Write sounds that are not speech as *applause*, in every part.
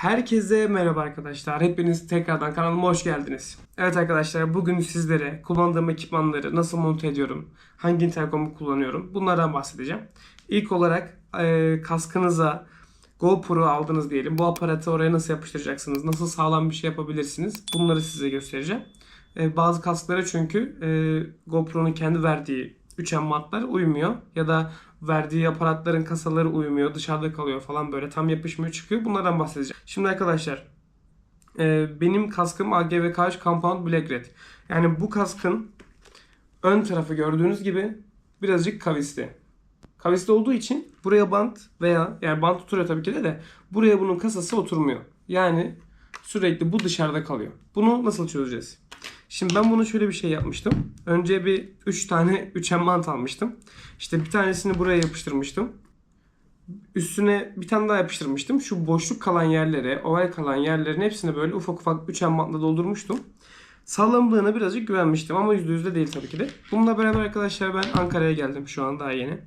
Herkese merhaba arkadaşlar. Hepiniz tekrardan kanalıma hoş geldiniz. Evet arkadaşlar bugün sizlere kullandığım ekipmanları nasıl monte ediyorum, hangi interkomu kullanıyorum bunlardan bahsedeceğim. İlk olarak e, kaskınıza GoPro aldınız diyelim. Bu aparatı oraya nasıl yapıştıracaksınız, nasıl sağlam bir şey yapabilirsiniz bunları size göstereceğim. E, bazı kasklara çünkü e, GoPro'nun kendi verdiği 3M matlar uymuyor ya da verdiği aparatların kasaları uymuyor, dışarıda kalıyor falan böyle tam yapışmıyor çıkıyor. Bunlardan bahsedeceğim. Şimdi arkadaşlar e, benim kaskım AGVK3 Compound Black Red. Yani bu kaskın ön tarafı gördüğünüz gibi birazcık kavisli. Kavisli olduğu için buraya bant veya yani bant oturuyor tabii ki de de buraya bunun kasası oturmuyor. Yani sürekli bu dışarıda kalıyor. Bunu nasıl çözeceğiz? Şimdi ben bunu şöyle bir şey yapmıştım. Önce bir 3 tane 3M bant almıştım. İşte bir tanesini buraya yapıştırmıştım. Üstüne bir tane daha yapıştırmıştım. Şu boşluk kalan yerlere, oval kalan yerlerin hepsini böyle ufak ufak 3M bantla doldurmuştum. Sağlamlığına birazcık güvenmiştim ama %100 de değil tabii ki de. Bununla beraber arkadaşlar ben Ankara'ya geldim şu an daha yeni.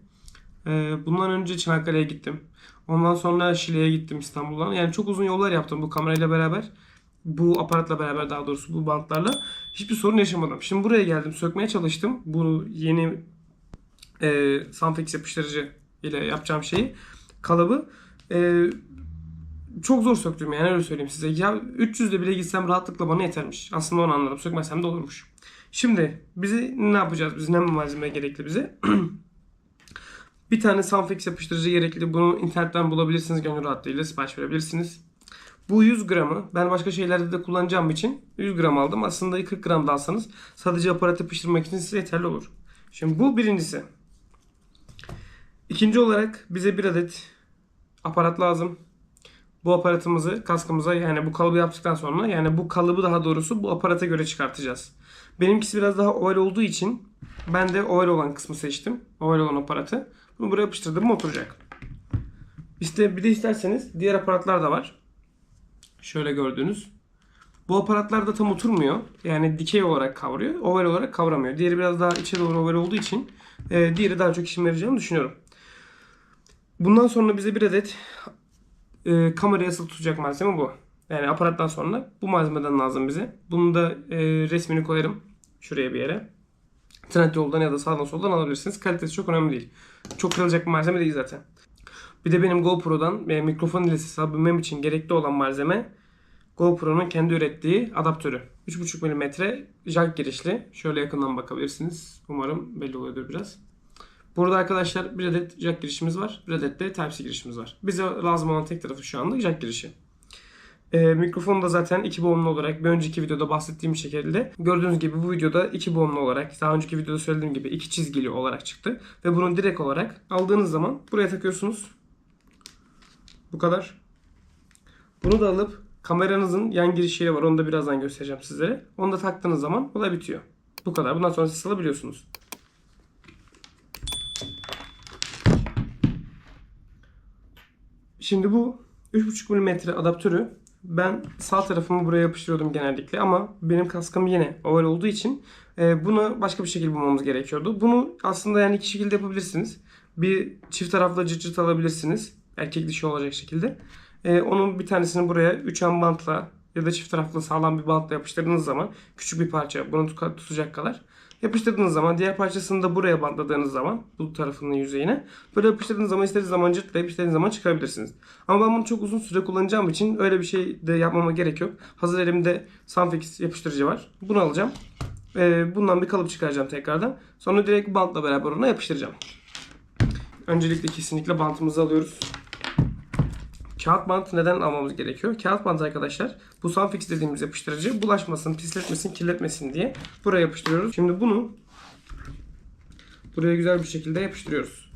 Ee, bundan önce Çanakkale'ye gittim. Ondan sonra Şile'ye gittim İstanbul'dan. Yani çok uzun yollar yaptım bu kamerayla beraber. Bu aparatla beraber daha doğrusu bu bantlarla. Hiçbir sorun yaşamadım. Şimdi buraya geldim sökmeye çalıştım. Bu yeni e, Sunfix yapıştırıcı ile yapacağım şeyi. Kalıbı. E, çok zor söktüm yani öyle söyleyeyim size. Ya 300'de bile gitsem rahatlıkla bana yetermiş. Aslında onu anladım. Sökmesem de olurmuş. Şimdi bizi ne yapacağız? Biz ne malzeme gerekli bize? *clears throat* bir tane Sunfix yapıştırıcı gerekli. Bunu internetten bulabilirsiniz. Gönül rahatlığıyla sipariş verebilirsiniz. Bu 100 gramı ben başka şeylerde de kullanacağım için 100 gram aldım. Aslında 40 gram da alsanız sadece aparat yapıştırmak için size yeterli olur. Şimdi bu birincisi. İkinci olarak bize bir adet aparat lazım. Bu aparatımızı kaskımıza yani bu kalıbı yaptıktan sonra yani bu kalıbı daha doğrusu bu aparata göre çıkartacağız. Benimkisi biraz daha oval olduğu için ben de oval olan kısmı seçtim. Oval olan aparatı. Bunu buraya yapıştırdım mı oturacak. İşte bir de isterseniz diğer aparatlar da var. Şöyle gördüğünüz. Bu aparatlar da tam oturmuyor. Yani dikey olarak kavruyor. Oval olarak kavramıyor. Diğeri biraz daha içe doğru oval olduğu için e, diğeri daha çok işime yarayacağını düşünüyorum. Bundan sonra bize bir adet e, kameraya asılı tutacak malzeme bu. Yani aparattan sonra bu malzemeden lazım bize. Bunu da e, resmini koyarım şuraya bir yere. Trendyol'dan ya da sağdan soldan alabilirsiniz. Kalitesi çok önemli değil. Çok kırılacak bir malzeme değil zaten. Bir de benim GoPro'dan e, mikrofon ile ses alabilmem için gerekli olan malzeme GoPro'nun kendi ürettiği adaptörü. 3.5 mm jack girişli. Şöyle yakından bakabilirsiniz. Umarım belli oluyordur biraz. Burada arkadaşlar bir adet jack girişimiz var. Bir adet de Type-C girişimiz var. Bize lazım olan tek tarafı şu anda jack girişi. Ee, mikrofonu da zaten iki boğumlu olarak bir önceki videoda bahsettiğim şekilde gördüğünüz gibi bu videoda iki boğumlu olarak daha önceki videoda söylediğim gibi iki çizgili olarak çıktı. Ve bunu direkt olarak aldığınız zaman buraya takıyorsunuz. Bu kadar. Bunu da alıp kameranızın yan girişleri var. Onu da birazdan göstereceğim sizlere. Onu da taktığınız zaman olay bitiyor. Bu kadar. Bundan sonra ses alabiliyorsunuz. Şimdi bu 3.5 mm adaptörü ben sağ tarafımı buraya yapıştırıyordum genellikle ama benim kaskım yine oval olduğu için e, bunu başka bir şekilde bulmamız gerekiyordu. Bunu aslında yani iki şekilde yapabilirsiniz. Bir çift taraflı cırt cırt alabilirsiniz. Erkek dişi olacak şekilde. E, onun bir tanesini buraya 3M bantla ya da çift taraflı sağlam bir bantla yapıştırdığınız zaman küçük bir parça bunu tut- tutacak kadar yapıştırdığınız zaman diğer parçasını da buraya bantladığınız zaman bu tarafının yüzeyine böyle yapıştırdığınız zaman istediğiniz zaman cırtlayıp istediğiniz zaman çıkarabilirsiniz. Ama ben bunu çok uzun süre kullanacağım için öyle bir şey de yapmama gerek yok. Hazır elimde Sunfix yapıştırıcı var. Bunu alacağım. Ee, bundan bir kalıp çıkaracağım tekrardan. Sonra direkt bantla beraber ona yapıştıracağım. Öncelikle kesinlikle bantımızı alıyoruz. Kağıt bant neden almamız gerekiyor? Kağıt bant arkadaşlar bu Sunfix dediğimiz yapıştırıcı bulaşmasın, pisletmesin, kirletmesin diye buraya yapıştırıyoruz. Şimdi bunu buraya güzel bir şekilde yapıştırıyoruz.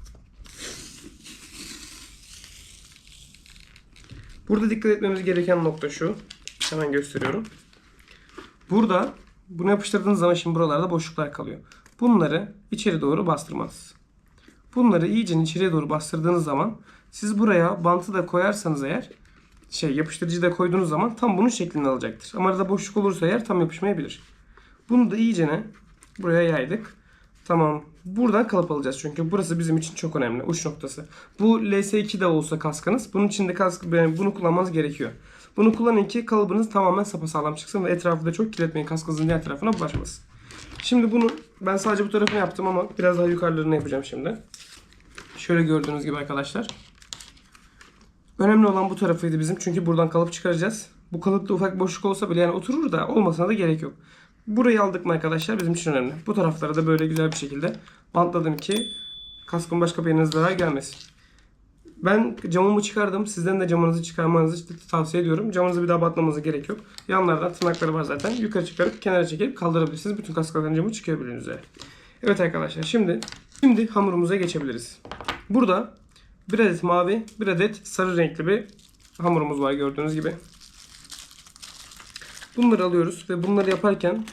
Burada dikkat etmemiz gereken nokta şu. Hemen gösteriyorum. Burada bunu yapıştırdığınız zaman şimdi buralarda boşluklar kalıyor. Bunları içeri doğru bastırmanız. Bunları iyice içeriye doğru bastırdığınız zaman siz buraya bantı da koyarsanız eğer şey yapıştırıcıyı da koyduğunuz zaman tam bunun şeklini alacaktır. Ama arada boşluk olursa eğer tam yapışmayabilir. Bunu da iyicene buraya yaydık. Tamam. Buradan kalıp alacağız çünkü burası bizim için çok önemli. Uç noktası. Bu LS2 de olsa kaskınız. Bunun için de kask, yani bunu kullanmanız gerekiyor. Bunu kullanın ki kalıbınız tamamen sapasağlam çıksın ve etrafı da çok kirletmeyin. Kaskınızın diğer tarafına bulaşmasın. Şimdi bunu ben sadece bu tarafını yaptım ama biraz daha yukarılarını yapacağım şimdi. Şöyle gördüğünüz gibi arkadaşlar. Önemli olan bu tarafıydı bizim. Çünkü buradan kalıp çıkaracağız. Bu kalıpta ufak boşluk olsa bile yani oturur da olmasına da gerek yok. Burayı aldık mı arkadaşlar bizim için önemli. Bu taraflara da böyle güzel bir şekilde bantladım ki kaskın başka bir zarar gelmesin. Ben camımı çıkardım. Sizden de camınızı çıkarmanızı tavsiye ediyorum. Camınızı bir daha batmanıza gerek yok. Yanlardan tırnakları var zaten. Yukarı çıkarıp kenara çekip kaldırabilirsiniz. Bütün kaskların camı bildiğiniz üzere. Evet arkadaşlar şimdi şimdi hamurumuza geçebiliriz. Burada bir adet mavi, bir adet sarı renkli bir hamurumuz var gördüğünüz gibi. Bunları alıyoruz ve bunları yaparken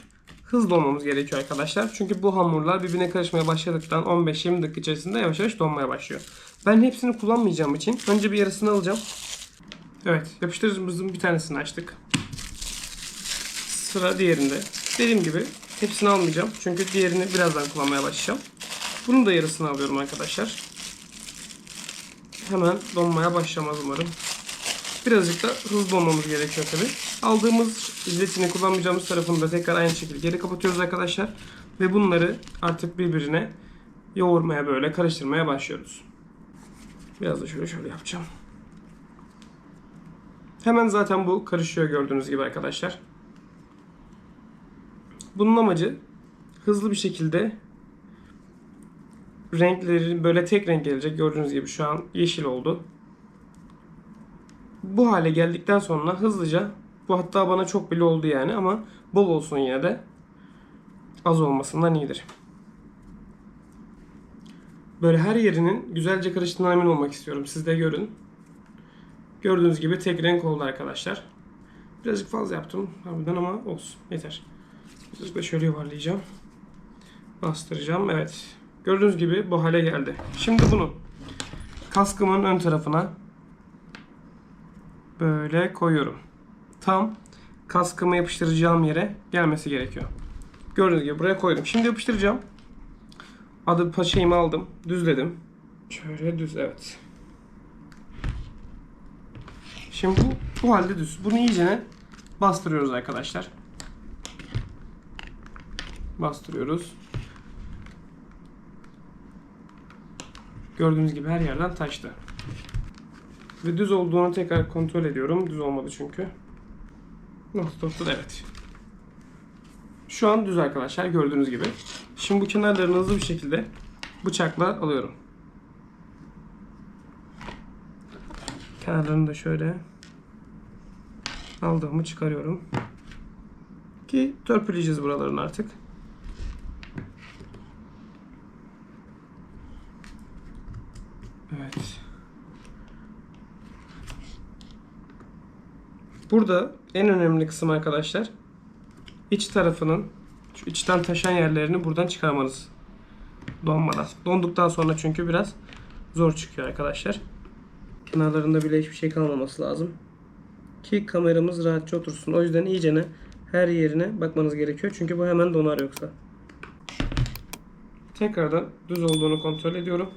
hızlı olmamız gerekiyor arkadaşlar. Çünkü bu hamurlar birbirine karışmaya başladıktan 15-20 dakika içerisinde yavaş yavaş donmaya başlıyor. Ben hepsini kullanmayacağım için önce bir yarısını alacağım. Evet yapıştırıcımızın bir tanesini açtık. Sıra diğerinde. Dediğim gibi hepsini almayacağım. Çünkü diğerini birazdan kullanmaya başlayacağım. Bunun da yarısını alıyorum arkadaşlar. Hemen donmaya başlamaz umarım. Birazcık da hızlı olmamız gerekiyor tabi. Aldığımız jiletini kullanmayacağımız tarafını da tekrar aynı şekilde geri kapatıyoruz arkadaşlar. Ve bunları artık birbirine yoğurmaya böyle karıştırmaya başlıyoruz. Biraz da şöyle şöyle yapacağım. Hemen zaten bu karışıyor gördüğünüz gibi arkadaşlar. Bunun amacı hızlı bir şekilde renkleri böyle tek renk gelecek. Gördüğünüz gibi şu an yeşil oldu. Bu hale geldikten sonra hızlıca bu hatta bana çok bile oldu yani ama bol olsun yine de az olmasından iyidir. Böyle her yerinin güzelce karıştığına emin olmak istiyorum. Siz de görün. Gördüğünüz gibi tek renk oldu arkadaşlar. Birazcık fazla yaptım harbiden ama olsun yeter. Birazcık da şöyle yuvarlayacağım. Bastıracağım. Evet. Gördüğünüz gibi bu hale geldi. Şimdi bunu kaskımın ön tarafına böyle koyuyorum. Tam kaskımı yapıştıracağım yere gelmesi gerekiyor. Gördüğünüz gibi buraya koydum. Şimdi yapıştıracağım. Adı paçayımı aldım. Düzledim. Şöyle düz evet. Şimdi bu, bu halde düz. Bunu iyicene bastırıyoruz arkadaşlar. Bastırıyoruz. Gördüğünüz gibi her yerden taştı. Ve düz olduğunu tekrar kontrol ediyorum. Düz olmadı çünkü. Nokta nokta evet. Şu an düz arkadaşlar gördüğünüz gibi. Şimdi bu kenarlarını hızlı bir şekilde bıçakla alıyorum. Kenarlarını da şöyle aldığımı çıkarıyorum. Ki törpüleyeceğiz buralarını artık. Evet. Burada en önemli kısım arkadaşlar iç tarafının şu içten taşan yerlerini buradan çıkarmanız. Donmadan. Donduktan sonra çünkü biraz zor çıkıyor arkadaşlar. Kenarlarında bile hiçbir şey kalmaması lazım. Ki kameramız rahatça otursun. O yüzden iyicene her yerine bakmanız gerekiyor. Çünkü bu hemen donar yoksa. Tekrardan düz olduğunu kontrol ediyorum.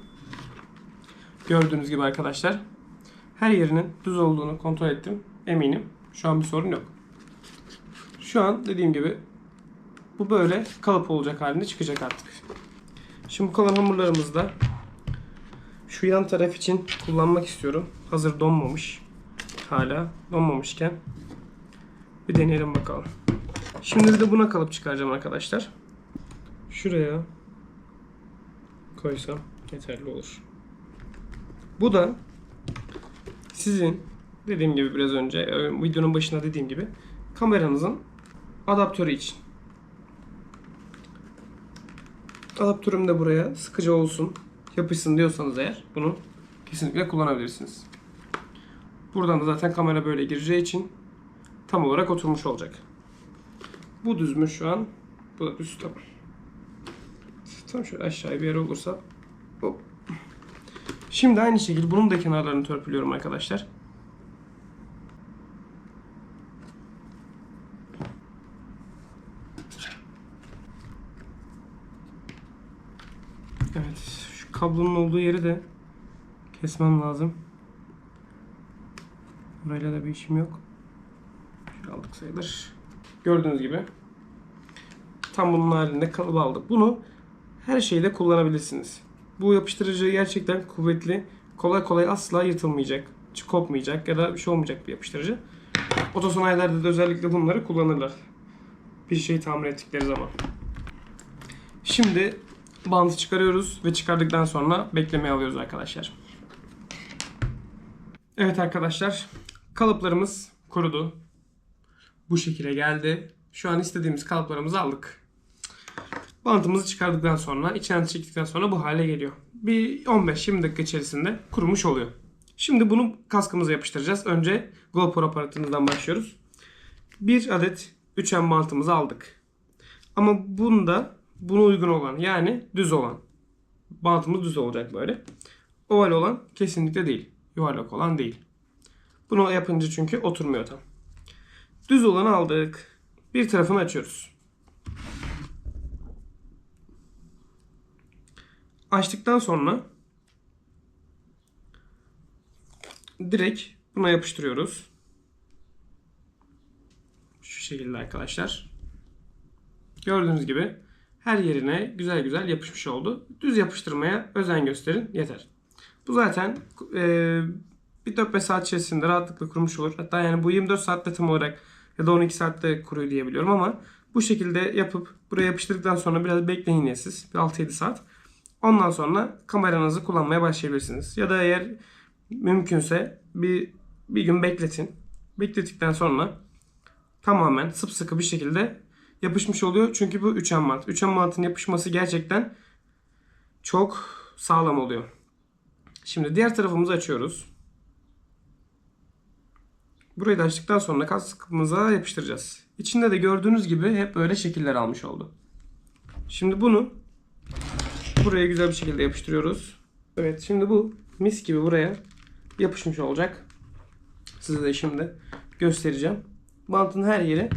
Gördüğünüz gibi arkadaşlar. Her yerinin düz olduğunu kontrol ettim. Eminim. Şu an bir sorun yok. Şu an dediğim gibi bu böyle kalıp olacak halinde çıkacak artık. Şimdi bu kalan hamurlarımızı da şu yan taraf için kullanmak istiyorum. Hazır donmamış. Hala donmamışken bir deneyelim bakalım. Şimdi de buna kalıp çıkaracağım arkadaşlar. Şuraya koysam yeterli olur. Bu da sizin dediğim gibi biraz önce e, videonun başında dediğim gibi kameranızın adaptörü için. Adaptörüm de buraya sıkıcı olsun, yapışsın diyorsanız eğer bunu kesinlikle kullanabilirsiniz. Buradan da zaten kamera böyle gireceği için tam olarak oturmuş olacak. Bu düz mü şu an? Bu da düz tamam. Tam şöyle aşağıya bir yer olursa hop. Şimdi aynı şekilde bunun da kenarlarını törpülüyorum arkadaşlar. Evet. Şu kablonun olduğu yeri de kesmem lazım. Burayla da bir işim yok. Şöyle aldık sayılır. Gördüğünüz gibi tam bunun halinde kalıbı aldık. Bunu her şeyde kullanabilirsiniz. Bu yapıştırıcı gerçekten kuvvetli. Kolay kolay asla yırtılmayacak. Kopmayacak ya da bir şey olmayacak bir yapıştırıcı. Otosanayilerde de özellikle bunları kullanırlar. Bir şey tamir ettikleri zaman. Şimdi bantı çıkarıyoruz ve çıkardıktan sonra beklemeye alıyoruz arkadaşlar. Evet arkadaşlar kalıplarımız kurudu. Bu şekilde geldi. Şu an istediğimiz kalıplarımızı aldık. Bantımızı çıkardıktan sonra, içinden çektikten sonra bu hale geliyor. Bir 15-20 dakika içerisinde kurumuş oluyor. Şimdi bunu kaskımıza yapıştıracağız. Önce GoPro aparatımızdan başlıyoruz. Bir adet 3M bantımızı aldık. Ama bunda buna uygun olan yani düz olan. Bantımız düz olacak böyle. Oval olan kesinlikle değil. Yuvarlak olan değil. Bunu yapınca çünkü oturmuyor tam. Düz olanı aldık. Bir tarafını açıyoruz. Açtıktan sonra direkt buna yapıştırıyoruz. Şu şekilde arkadaşlar. Gördüğünüz gibi her yerine güzel güzel yapışmış oldu. Düz yapıştırmaya özen gösterin yeter. Bu zaten e, bir 4-5 saat içerisinde rahatlıkla kurumuş olur. Hatta yani bu 24 saatte tam olarak ya da 12 saatte kuruyor diyebiliyorum ama bu şekilde yapıp buraya yapıştırdıktan sonra biraz bekleyin ya siz. Bir 6-7 saat. Ondan sonra kameranızı kullanmaya başlayabilirsiniz. Ya da eğer mümkünse bir bir gün bekletin. Beklettikten sonra tamamen sıpsıkı bir şekilde yapışmış oluyor. Çünkü bu üçen bant. Üçen bantın yapışması gerçekten çok sağlam oluyor. Şimdi diğer tarafımızı açıyoruz. Burayı da açtıktan sonra kaskımıza yapıştıracağız. İçinde de gördüğünüz gibi hep böyle şekiller almış oldu. Şimdi bunu buraya güzel bir şekilde yapıştırıyoruz. Evet şimdi bu mis gibi buraya yapışmış olacak. Size de şimdi göstereceğim. Bantın her yeri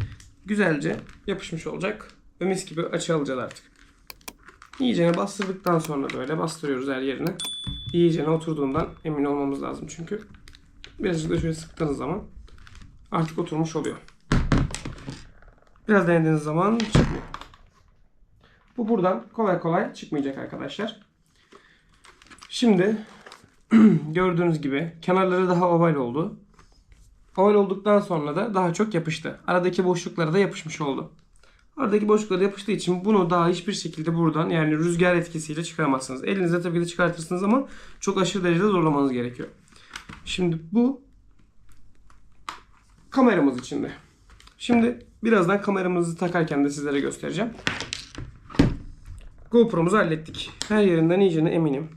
güzelce yapışmış olacak. Ve mis gibi açı alacağız artık. İyicene bastırdıktan sonra böyle bastırıyoruz her yerine. İyicene oturduğundan emin olmamız lazım çünkü. Birazcık da şöyle sıktığınız zaman artık oturmuş oluyor. Biraz denediğiniz zaman çıkmıyor. Bu buradan kolay kolay çıkmayacak arkadaşlar. Şimdi *clears throat* gördüğünüz gibi kenarları daha oval oldu. Oval olduktan sonra da daha çok yapıştı. Aradaki boşluklara da yapışmış oldu. Aradaki boşluklara yapıştığı için bunu daha hiçbir şekilde buradan yani rüzgar etkisiyle çıkaramazsınız. Elinizle tabii ki de çıkartırsınız ama çok aşırı derecede zorlamanız gerekiyor. Şimdi bu kameramız içinde. Şimdi birazdan kameramızı takarken de sizlere göstereceğim. GoPro'muzu hallettik. Her yerinden iyicene eminim.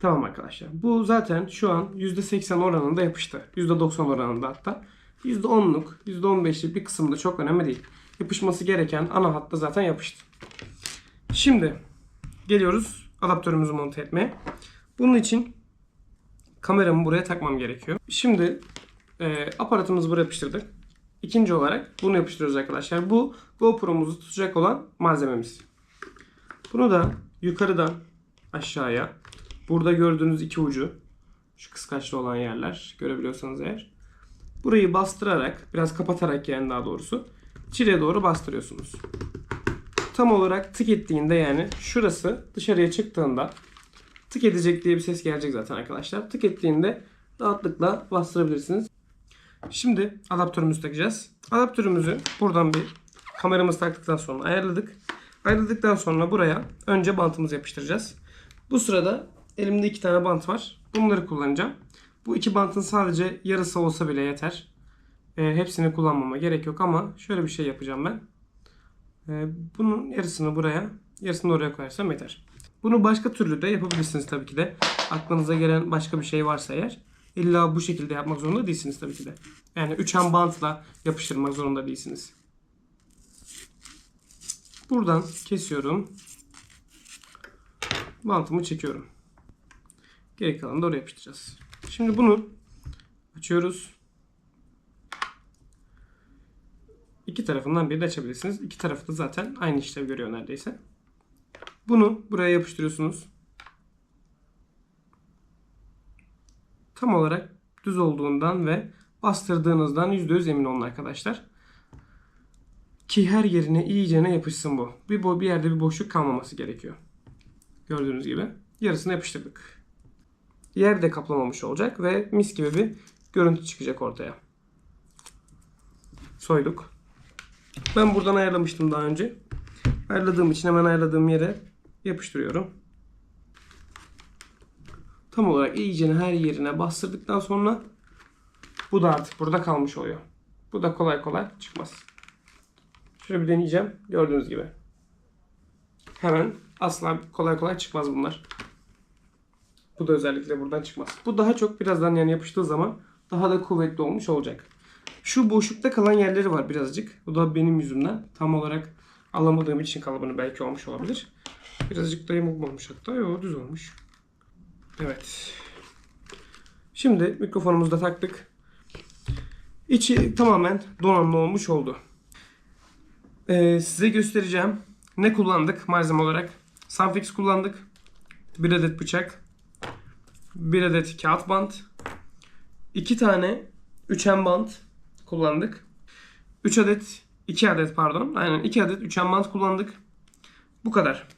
Tamam arkadaşlar. Bu zaten şu an %80 oranında yapıştı. %90 oranında hatta. %10'luk, %15'lik bir kısımda çok önemli değil. Yapışması gereken ana hatta zaten yapıştı. Şimdi geliyoruz adaptörümüzü monte etmeye. Bunun için kameramı buraya takmam gerekiyor. Şimdi e, aparatımızı buraya yapıştırdık. İkinci olarak bunu yapıştırıyoruz arkadaşlar. Bu GoPro'muzu tutacak olan malzememiz. Bunu da yukarıdan aşağıya burada gördüğünüz iki ucu şu kıskaçlı olan yerler görebiliyorsanız eğer burayı bastırarak biraz kapatarak yani daha doğrusu içeriye doğru bastırıyorsunuz. Tam olarak tık ettiğinde yani şurası dışarıya çıktığında tık edecek diye bir ses gelecek zaten arkadaşlar. Tık ettiğinde rahatlıkla bastırabilirsiniz. Şimdi adaptörümüzü takacağız. Adaptörümüzü buradan bir kameramızı taktıktan sonra ayarladık. Ayarladıktan sonra buraya önce bantımızı yapıştıracağız. Bu sırada elimde iki tane bant var. Bunları kullanacağım. Bu iki bantın sadece yarısı olsa bile yeter. E, hepsini kullanmama gerek yok ama şöyle bir şey yapacağım ben. E, bunun yarısını buraya, yarısını oraya koyarsam yeter. Bunu başka türlü de yapabilirsiniz tabii ki de. Aklınıza gelen başka bir şey varsa eğer. İlla bu şekilde yapmak zorunda değilsiniz tabii ki de. Yani üçen bantla yapıştırmak zorunda değilsiniz. Buradan kesiyorum. Bantımı çekiyorum. Geri kalanı da oraya yapıştıracağız. Şimdi bunu açıyoruz. İki tarafından biri de açabilirsiniz. İki tarafı da zaten aynı işlev görüyor neredeyse. Bunu buraya yapıştırıyorsunuz. Tam olarak düz olduğundan ve bastırdığınızdan %100 emin olun arkadaşlar. Ki her yerine iyicene yapışsın bu. Bir, bo- bir yerde bir boşluk kalmaması gerekiyor. Gördüğünüz gibi. Yarısını yapıştırdık. Yer de kaplamamış olacak ve mis gibi bir görüntü çıkacak ortaya. Soyduk. Ben buradan ayarlamıştım daha önce. Ayarladığım için hemen ayarladığım yere yapıştırıyorum. Tam olarak iyicene her yerine bastırdıktan sonra bu da artık burada kalmış oluyor. Bu da kolay kolay çıkmaz. Şöyle bir deneyeceğim. Gördüğünüz gibi. Hemen asla kolay kolay çıkmaz bunlar. Bu da özellikle buradan çıkmaz. Bu daha çok birazdan yani yapıştığı zaman daha da kuvvetli olmuş olacak. Şu boşlukta kalan yerleri var birazcık. Bu da benim yüzümden. Tam olarak alamadığım için kalıbını belki olmuş olabilir. Birazcık da yamuk olmuş hatta. Yo düz olmuş. Evet. Şimdi mikrofonumuzu da taktık. İçi tamamen donanımlı olmuş oldu. Ee, size göstereceğim. Ne kullandık malzeme olarak? Sunfix kullandık. Bir adet bıçak. Bir adet kağıt bant. iki tane üçen bant kullandık. 3 adet 2 adet pardon. Aynen 2 adet üçen bant kullandık. Bu kadar.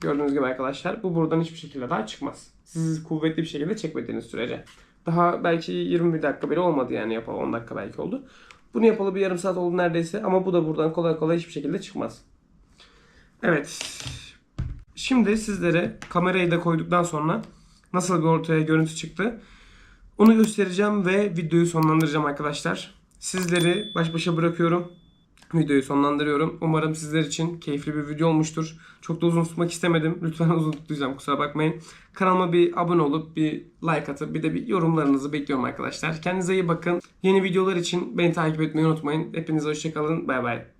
Gördüğünüz gibi arkadaşlar bu buradan hiçbir şekilde daha çıkmaz. Siz kuvvetli bir şekilde çekmediğiniz sürece. Daha belki 20 dakika bile olmadı yani yapalı 10 dakika belki oldu. Bunu yapalı bir yarım saat oldu neredeyse ama bu da buradan kolay kolay hiçbir şekilde çıkmaz. Evet. Şimdi sizlere kamerayı da koyduktan sonra nasıl bir ortaya görüntü çıktı onu göstereceğim ve videoyu sonlandıracağım arkadaşlar. Sizleri baş başa bırakıyorum. Videoyu sonlandırıyorum. Umarım sizler için keyifli bir video olmuştur. Çok da uzun tutmak istemedim. *laughs* Lütfen uzun tuttuysam kusura bakmayın. Kanalıma bir abone olup bir like atıp bir de bir yorumlarınızı bekliyorum arkadaşlar. Kendinize iyi bakın. Yeni videolar için beni takip etmeyi unutmayın. Hepinize hoşçakalın. Bay bay.